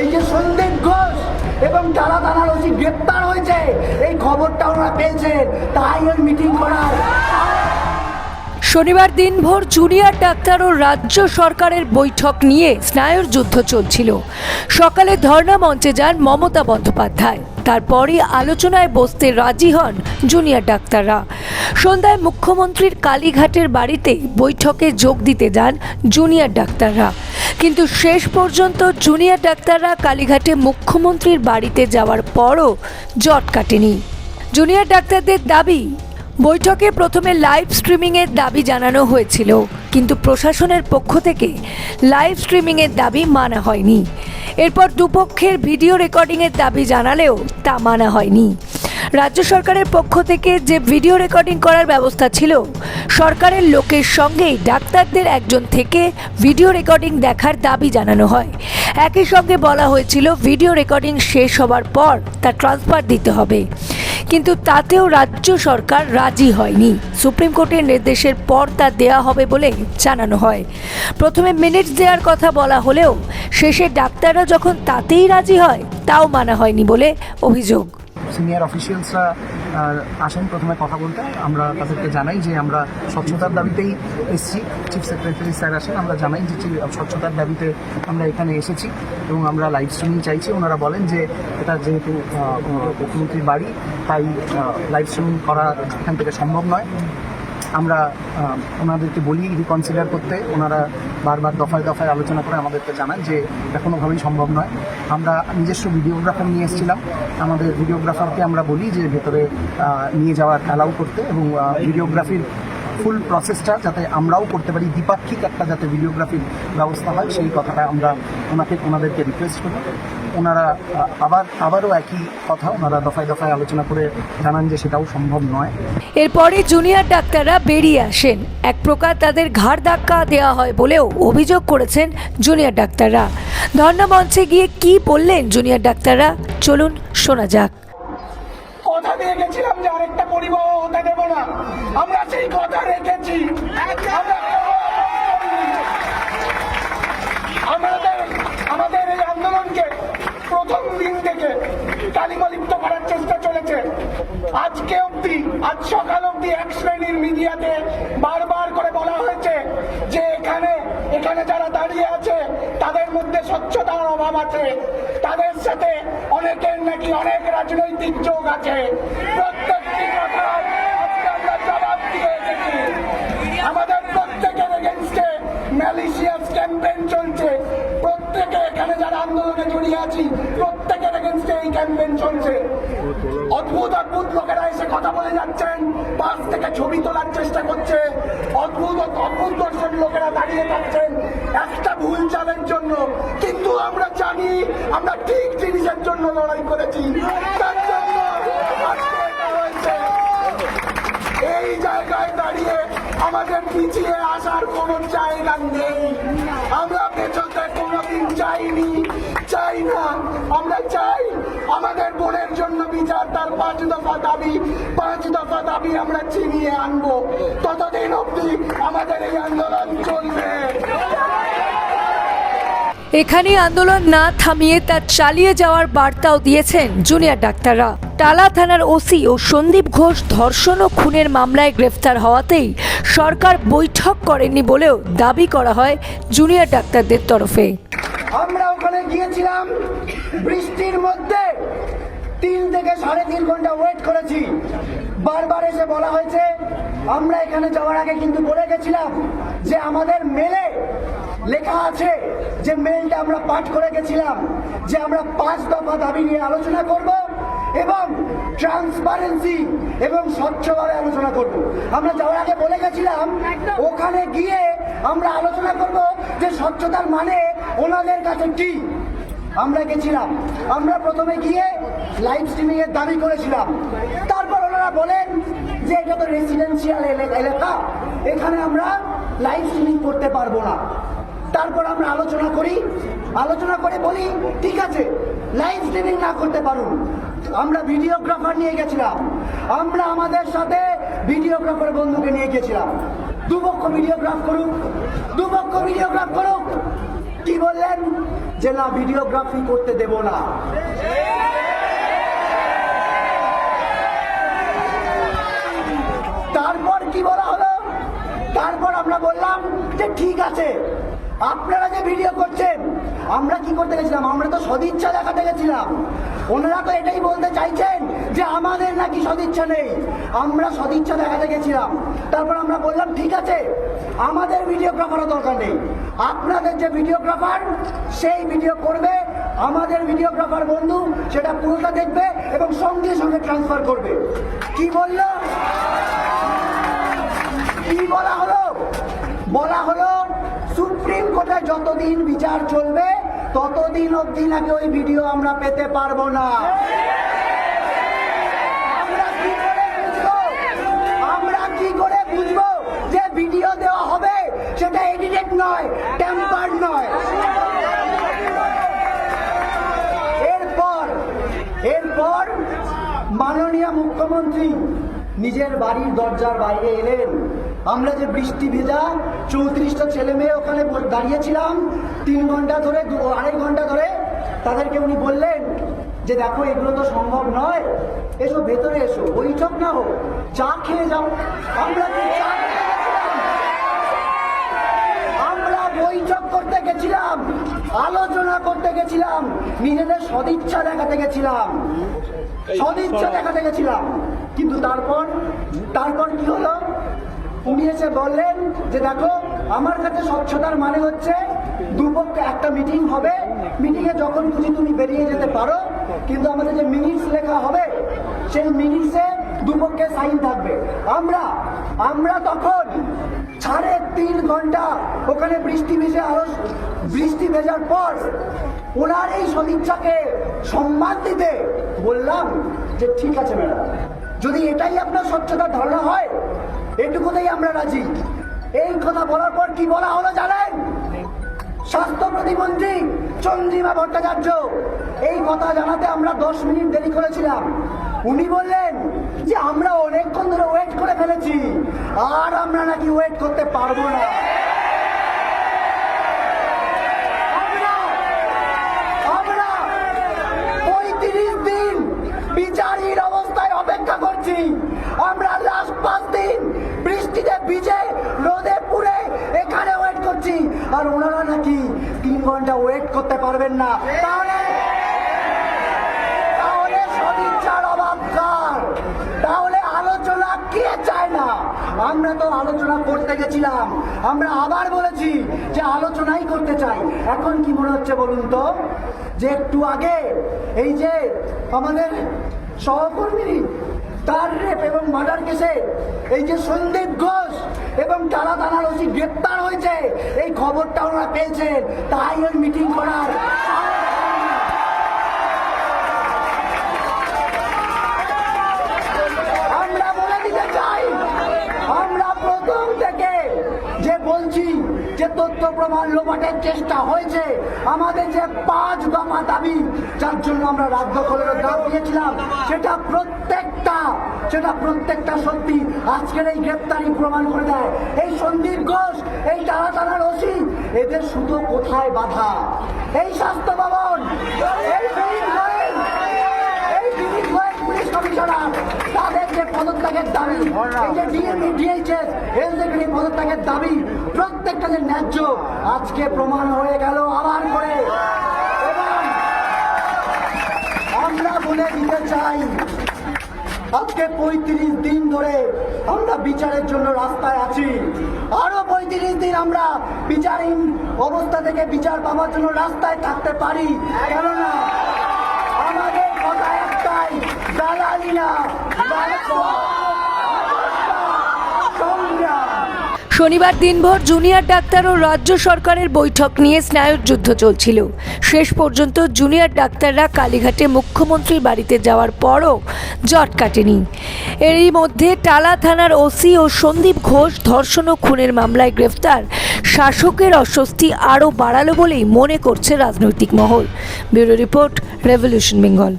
এই যে সন্দীপ ঘোষ এবং তারা থানার ওসি গ্রেপ্তার হয়েছে, এই খবরটা ওনারা পেয়েছেন, তাই ওই মিটিং করার শনিবার দিনভর জুনিয়র ডাক্তার ও রাজ্য সরকারের বৈঠক নিয়ে স্নায়ুর যুদ্ধ চলছিল। সকালে ধর্ণা মঞ্চে যান মমতা বন্দ্যোপাধ্যায়। তারপরই আলোচনায় বসতে রাজি হন জুনিয়র ডাক্তাররা। সন্ধ্যায় মুখ্যমন্ত্রীর কালীঘাটের বাড়িতে বৈঠকে যোগ দিতে যান জুনিয়র ডাক্তাররা। কিন্তু শেষ পর্যন্ত জুনিয়র ডাক্তাররা কালীঘাটে মুখ্যমন্ত্রীর বাড়িতে যাওয়ার পরও জট কাটেনি। জুনিয়র ডাক্তারদের দাবি বৈঠকে প্রথমে লাইভ স্ট্রিমিংয়ের দাবি জানানো হয়েছিল, কিন্তু প্রশাসনের পক্ষ থেকে লাইভ স্ট্রিমিংয়ের দাবি মানা হয়নি। এরপর দুপক্ষের ভিডিও রেকর্ডিংয়ের দাবি জানালেও তা মানা হয়নি। রাজ্য সরকারের পক্ষ থেকে যে ভিডিও রেকর্ডিং করার ব্যবস্থা ছিল, সরকারের লোকের সঙ্গেই ডাক্তারদের একজন থেকে ভিডিও রেকর্ডিং দেখার দাবি জানানো হয়। একই সঙ্গে বলা হয়েছিল, ভিডিও রেকর্ডিং শেষ হবার পর তা ট্রান্সফার দিতে হবে। কিন্তু তাতেও রাজ্য সরকার রাজি হয়নি। সুপ্রিম কোর্টের নির্দেশের পর তা দেয়া হবে বলে জানানো হয়। প্রথমে মিনিট দেওয়ার কথা বলা হলেও শেষে ডাক্তাররা যখন তাতেই রাজি হয়, তাও মানা হয়নি বলে অভিযোগ। সিনিয়র অফিসিয়ালসরা আসেন প্রথমে কথা বলতে। আমরা তাদেরকে জানাই যে আমরা স্বচ্ছতার দাবিতেই এসেছি। চিফ সেক্রেটারি স্যার আসেন, আমরা জানাই যে স্বচ্ছতার দাবিতে আমরা এখানে এসেছি এবং আমরা লাইভ স্ট্রিমিং চাইছি। ওনারা বলেন যে এটা যেহেতু মুখ্যমন্ত্রীর বাড়ি, তাই লাইভ স্ট্রিমিং করা এখান থেকে সম্ভব নয়। আমরা ওনাদেরকে বলি রিকনসিডার করতে। ওনারা বারবার দফায় দফায় আলোচনা করে আমাদেরকে জানান যে এটা কোনোভাবেই সম্ভব নয়। আমরা নিজস্ব ভিডিওগ্রাফার নিয়ে এসেছিলাম। আমাদের ভিডিওগ্রাফারকে আমরা বলি যে ভেতরে নিয়ে যাওয়ার অ্যালাউ করতে এবং ভিডিওগ্রাফির ফুল প্রসেসটা যাতে আমরাও করতে পারি, দ্বিপাক্ষিক একটা যাতে ভিডিওগ্রাফির ব্যবস্থা হয়, সেই কথাটা আমরা ওনাকে, ওনাদেরকে রিকোয়েস্ট করি ওনারা আবার আবারও একই কথা ওনারা দফায় দফায় আলোচনা করে জানান যে সেটাও সম্ভব নয়। এরপরে জুনিয়র ডাক্তাররা বেরিয়ে আসেন। এক প্রকার তাদের ঘাড় ধাক্কা দেওয়া হয় বলেও অভিযোগ করেছেন জুনিয়র ডাক্তাররা। ধর্ণা মঞ্চে গিয়ে কি বললেন জুনিয়র ডাক্তাররা? চলুন শোনা যাক। কথা দিয়ে গেছিলাম যে আরেকটা হতে দেব না। আমরা সেই কথা রেখেছি। আমরা আজকে অবধি, আজ সকাল অব্দি এক শ্রেণির মিডিয়াতে বারবার করে বলা হয়েছে যে এখানে এখানে যারা দাঁড়িয়ে আছে, তাদের মধ্যে স্বচ্ছতার অভাব আছে। তাদের সাথে অনেকের নাকি অনেক রাজনৈতিক যোগ আছে। প্রত্যেকটি কথা আজকে আমরা জবাব দিয়ে এসেছি। আমাদের প্রত্যেকের এগেনস্টে ম্যালিশিয়াস ক্যাম্পেইন চলছে। প্রত্যেকে এখানে যারা আন্দোলনে জড়িয়ে আছি, প্রত্যেকের এগেনস্টে এই ক্যাম্পেইন চলছে। অদ্ভুত লোকেরা এসে কথা বলে যাচ্ছেন। পাশ থেকে ছবি তোলার চেষ্টা করছে। অদ্ভুত অদ্ভুত দর্শন লোকেরা দাঁড়িয়ে থাকছেন। একটা ভুল চালের জন্য। কিন্তু আমরা জানি, আমরা ঠিক জিনিসের জন্য লড়াই করেছি। এই জায়গায় দাঁড়িয়ে আমাদের পিছিয়ে আসার কোনো জায়গা নেই। আমরা পেছনে কোনোদিন চাইনি চাই না। আমরা চাই আমাদের বোনের জন্য বিচার, তার পাঁচ দফা দাবি, পাঁচ দফা দাবি আমরা চিনিয়ে আনব। ততদিন অবধি আমাদের এই আন্দোলন চলবে। এখানে আন্দোলন না থামিয়ে তা চালিয়ে যাওয়ার বার্তাও দিয়েছেন জুনিয়র ডাক্তাররা। টালা থানার ওসি ও সন্দীপ ঘোষ ধর্ষণ ও খুনের মামলায় গ্রেফতার হওয়াতেই সরকার বৈঠক করেনি বলেও দাবি করা হয় জুনিয়র ডাক্তারদের তরফে। আমরা ওখানে গিয়েছিলাম, বৃষ্টির মধ্যে তিন থেকে সাড়ে তিন ঘণ্টা ওয়েট করেছি। বারবার এসে বলা হয়েছে, আমরা এখানে যাওয়ার আগে কিন্তু বলে গেছিলাম যে আমাদের মেলে লেখা আছে যে মেলটা আমরা পাঠ করে গেছিলাম, যে আমরা পাঁচ দফা দাবি নিয়ে আলোচনা করব। এবং ট্রান্সপারেন্সি এবং স্বচ্ছভাবে আলোচনা করব। আমরা যাওয়ার আগে বলে গেছিলাম ওখানে গিয়ে আমরা আলোচনা করব যে স্বচ্ছতার মানে ওনাদের কাছে কি। আমরা গেছিলাম। আমরা প্রথমে গিয়ে লাইভ স্ট্রিমিং এর দাবি করেছিলাম। তারপর ওনারা বলেন যে এটা তো রেসিডেন্সিয়াল এলাকা এখানে আমরা লাইভ স্ট্রিমিং করতে পারব না। তারপর আমরা আলোচনা করি। আলোচনা করে বলি, ঠিক আছে লাইভ স্ট্রিমিং না করতে পারুন। আমরা ভিডিওগ্রাফার নিয়ে গেছিলাম। আমরা আমাদের সাথে ভিডিওগ্রাফার বন্ধুকে নিয়ে গেছিলাম। দুপক্ষ ভিডিওগ্রাফ করুক, দুপক্ষ ভিডিওগ্রাফ করুক। কি বললেন? যে না ভিডিওগ্রাফি করতে দেব না। তারপর কি বলা হলো? তারপর আমরা বললাম যে ঠিক আছে আপনারা যে ভিডিও করছেন, আমরা কি করতে গেছিলাম? আমরা তো সদিচ্ছা দেখাতে গেছিলাম। ওনারা তো এটাই বলতে চাইছেন যে আমাদের নাকি সদিচ্ছা নেই। আমরা সদিচ্ছা দেখাতে গেছিলাম। তারপর আমরা বললাম, ঠিক আছে, আমাদের ভিডিওগ্রাফারও দরকার নেই। আপনাদের যে ভিডিওগ্রাফার সেই ভিডিও করবে। আমাদের ভিডিওগ্রাফার বন্ধু, সেটা পুরোটা দেখবে এবং সঙ্গে সঙ্গে ট্রান্সফার করবে। কি বলল? কি বলা হলো? বলা হলো সুপ্রিম কোর্টে যতদিন বিচার চলবে, ততদিন অবধি নাকি ওই ভিডিও আমরা পেতে পারব না। আমরা কি করে বুঝব? যে ভিডিও দেওয়া হবে? সেটা এডিটেড নয় টেম্পার নয়। এরপর এরপর মাননীয় মুখ্যমন্ত্রী নিজের বাড়ির দরজার বাইরে এলেন। আমরা যে বৃষ্টি ভেজা চৌত্রিশটা ছেলে মেয়ে ওখানে দাঁড়িয়েছিলাম তিন ঘণ্টা ধরে দু আড়াই ঘণ্টা ধরে তাদেরকে উনি বললেন যে দেখো এগুলো তো সম্ভব নয়। এসো ভেতরে এসো। বৈঠক না হোক চা খেয়ে যাও। আমরা চা আমরা বৈঠক করতে গেছিলাম আলোচনা করতে গেছিলাম নিজেদের সদিচ্ছা দেখাতে গেছিলাম। সদিচ্ছা দেখাতে গেছিলাম। কিন্তু তারপর তারপর কি হলো? উনি এসে বললেন যে, দেখো, আমার কাছে স্বচ্ছতার মানে হচ্ছে দুপক্ষে একটা মিটিং হবে। মিটিংয়ে যখন খুশি তুমি বেরিয়ে যেতে পারো। কিন্তু আমাদের যে মিনিটস লেখা হবে, সেই মিনিটসে দুপক্ষে সাইন থাকবে। আমরা আমরা তখন সাড়ে তিন ঘণ্টা ওখানে বৃষ্টি ভেজে আরও, বৃষ্টি ভেজার পর ওনার এই সদিচ্ছাকে সম্মান দিতে বললাম যে, ঠিক আছে, ম্যাডাম। যদি এটাই আপনার স্বচ্ছতার ধারণা হয়, এটুকুতেই আমরা রাজি। এই কথা বলার পর কি বলা হলো জানেন? স্বাস্থ্য প্রতিমন্ত্রী চন্দ্রিমা ভট্টাচার্য। এই কথা জানাতে আমরা দশ মিনিট দেরি করেছিলাম। উনি বললেন যে আমরা অনেকক্ষণ ধরে ওয়েট করে ফেলেছি, আর আমরা নাকি ওয়েট করতে পারব না। ঘণ্টা ওয়েট করতে পারবেন না। তাহলে তাহলে সদিচ্ছার অভাব কার তাহলে আলোচনা কে চায় না? আমরা তো আলোচনা করতে গেছিলাম। আমরা আবার বলেছি যে আলোচনাই করতে চাই। এখন কি মনে হচ্ছে বলুন তো? যে একটু আগে এই যে আমাদের সহকর্মী তার রেপ এবং মার্ডার কেসে এই যে সন্দীপ ঘোষ এবং তারা থানার ওসি গ্রেপ্তার হয়েছে, এই খবরটা ওনারা পেয়েছেন। তাই ওই মিটিং করার তথ্য প্রমাণ লোপাটের চেষ্টা হয়েছে। আমাদের যে পাঁচ দফা দাবি, যার জন্য আমরা রাজ্য দখলের ডাক দিয়েছিলাম, সেটা প্রত্যেকটা সেটা প্রত্যেকটা সত্যি আজকের এই গ্রেপ্তারি প্রমাণ করে দেয়। এই সন্দীপ ঘোষ, এই টানা টানার ওসি, এদের শুধু কোথায় বাধা? এই স্বাস্থ্য ভবন, এই এই পুলিশ কমিশনার, তাদের পদত্যাগের দাবি। ডিএইচএস এলজেপির পদত্যাগের দাবি প্রত্যেকটা যে ন্যায্য। আজকে প্রমাণ হয়ে গেল আবার করে। আমরা বলে দিতে চাই আজকে পঁয়ত্রিশ দিন ধরে আমরা বিচারের জন্য রাস্তায় আছি। আরও পঁয়ত্রিশ দিন আমরা বিচারহীন অবস্থা থেকে বিচার পাওয়ার জন্য রাস্তায় থাকতে পারি। কেননা আমাদের কথা একটাই দালালি না শনিবার দিনভর জুনিয়র ডাক্তার ও রাজ্য সরকারের বৈঠক নিয়ে স্নায়ুর যুদ্ধ চলছিল। শেষ পর্যন্ত জুনিয়র ডাক্তাররা কালীঘাটে মুখ্যমন্ত্রীর বাড়িতে যাওয়ার পরও জট কাটেনি। এরই মধ্যে টালা থানার ওসি ও সন্দীপ ঘোষ ধর্ষণ ও খুনের মামলায় গ্রেফতার। শাসকের অস্বস্তি আরও বাড়ালো বলেই মনে করছে রাজনৈতিক মহল। Bureau report, revolution Bengal.